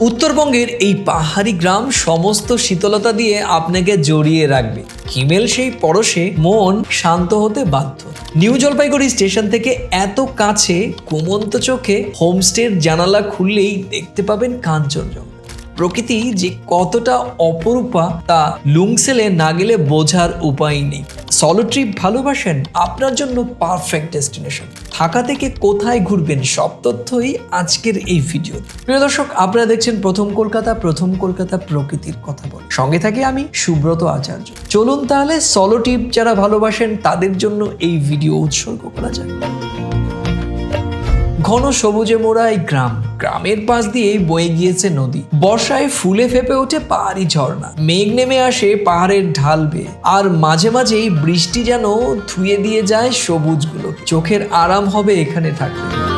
উত্তরবঙ্গের এই পাহাড়ি গ্রাম সমস্ত শীতলতা দিয়ে আপনাকে জড়িয়ে রাখবে। কিমেল সেই পরশে মন শান্ত হতে বাধ্য। নিউ জলপাইগুড়ি স্টেশন থেকে এত কাছে ঘুমন্ত চোখে হোমস্টের জানালা খুললেই দেখতে পাবেন কাঞ্চনজঙ্ঘা। প্রকৃতি যে কতটা অপরূপা তা লুংসেলে না গেলে বোঝার উপায় নেই। সলো ট্রিপ ভালোবাসেন, আপনার জন্য পারফেক্ট ডেস্টিনেশন থাকা থেকে কোথায় ঘুরবেন সব তথ্যই আজকের এই ভিডিও প্রিয় দর্শক, আপনারা দেখছেন প্রথম কলকাতা প্রথম কলকাতা প্রকৃতির কথা বল। সঙ্গে থাকি আমি, সুব্রত আচার্য। চলুন তাহলে সলো ট্রিপ যারা ভালোবাসেন, তাদের জন্য এই ভিডিও উৎসর্গ করা যায় ঘন সবুজে মোড়া এই গ্রাম। গ্রামের পাশ দিয়ে বয়ে গিয়েছে নদী। বর্ষায় ফুলে ফেপে ওঠে পাহাড়ি ঝর্ণা। মেঘ নেমে আসে পাহাড়ের ঢাল বেয়ে। আর মাঝে মাঝেই বৃষ্টি যেন ধুয়ে দিয়ে যায় সবুজগুলো। চোখের আরাম হবে এখানে থাকলে।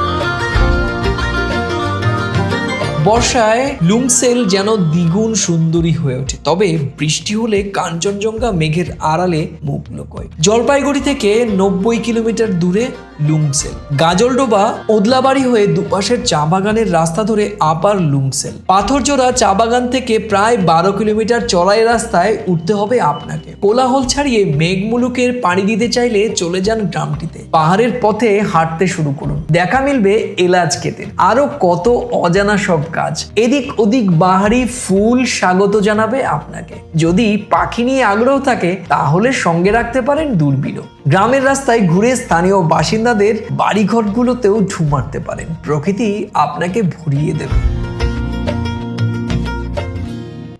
বর্ষায় লুংসেল যেন দ্বিগুণ সুন্দরী হয়ে ওঠে। তবে বৃষ্টি হলে কাঞ্চনজঙ্ঘা মেঘের আড়ালে মুখ লুকোয়। জলপাইগুড়ি থেকে নব্বই কিলোমিটার দূরে লুংসেল। গাজলডোবা ওদলাবাড়ি হয়ে দুপাশের চা বাগানের রাস্তা ধরে আপার লুংসেল। পাথরজোড়া চা বাগান থেকে প্রায় বারো কিলোমিটার চড়াই রাস্তায় উঠতে হবে আপনাকে। কোলাহল ছাড়িয়ে মেঘমুলুকের পাড়ি দিতে চাইলে চলে যান গ্রামটিতে। পাহাড়ের পথে হাঁটতে শুরু করুন। দেখা মিলবে এলাচ কেতের আরও কত অজানা সব কাজ। এদিক ওদিক বাহারি ফুল স্বাগত জানাবে আপনাকে। যদি পাখি নিয়ে আগ্রহ থাকে, তাহলে সঙ্গে রাখতে পারেন দূরবীনও গ্রামের রাস্তায় ঘুরে স্থানীয় বাসিন্দাদের বাড়িঘরগুলোতেও ঢু মারতে পারেন। প্রকৃতি আপনাকে ভরিয়ে দেবে।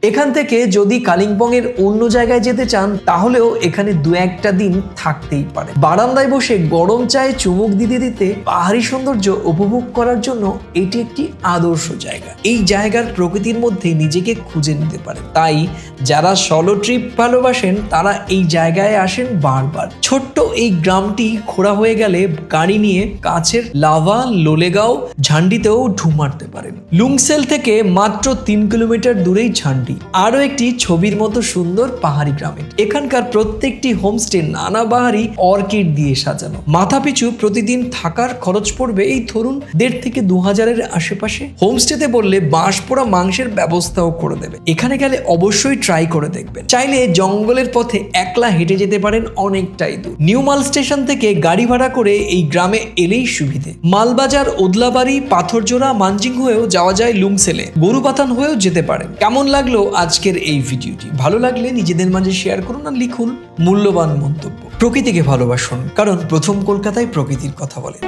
এখান থেকে যদি কালিম্পং এর অন্য জায়গায় যেতে চান, তাহলেও এখানে দু একটা দিন থাকতেই পারে। বারান্দায় বসে গরম চায়ে চুমুক দিতে দিতে পাহাড়ি সৌন্দর্য উপভোগ করার জন্য এটি একটি আদর্শ জায়গা। এই জায়গার প্রকৃতির মধ্যে নিজেকে খুঁজে নিতে পারে। তাই যারা সলো ট্রিপ ভালোবাসেন, তারা এই জায়গায় আসেন বারবার। ছোট্ট এই গ্রামটি ঘোরা হয়ে গেলে গাড়ি নিয়ে কাছের লাভা, লোলেগাঁও ঝান্ডিতেও ঢু মারতে পারেন। লুংসেল থেকে মাত্র তিন কিলোমিটার দূরেই ঝান্ডি। আরও একটি ছবির মতো সুন্দর পাহাড়ি গ্রামে। এখানকার প্রত্যেকটি হোমস্টে নানা বাহারি অর্কিড দিয়ে সাজানো। মাথাপিছু প্রতিদিন থাকার খরচ পড়বে এই ধরুন দেড় থেকে দু হাজারের আশেপাশে। হোমস্টেতে বললে বাঁশ পোড়া মাংসের ব্যবস্থাও করে দেবে। এখানে গেলে অবশ্যই ট্রাই করে দেখবেন। চাইলে জঙ্গলের পথে একলা হেঁটে যেতে পারেন অনেকটাই দূর। নিউমাল স্টেশন থেকে গাড়ি ভাড়া করে এই গ্রামে এলেই সুবিধে। মালবাজার, ওদলাবাড়ি, পাথরজোড়া মানজিং হয়েও যাওয়া যায় লুংসেলে। গরুপাতান হয়েও যেতে পারেন। কেমন লাগল আজকের এই ভিডিওটি। ভালো লাগলে নিজেদের মাঝে শেয়ার করুন আর লিখুন মূল্যবান মন্তব্য। প্রকৃতিকে ভালোবাসুন, কারণ প্রথম কলকাতায় প্রকৃতির কথা বলে।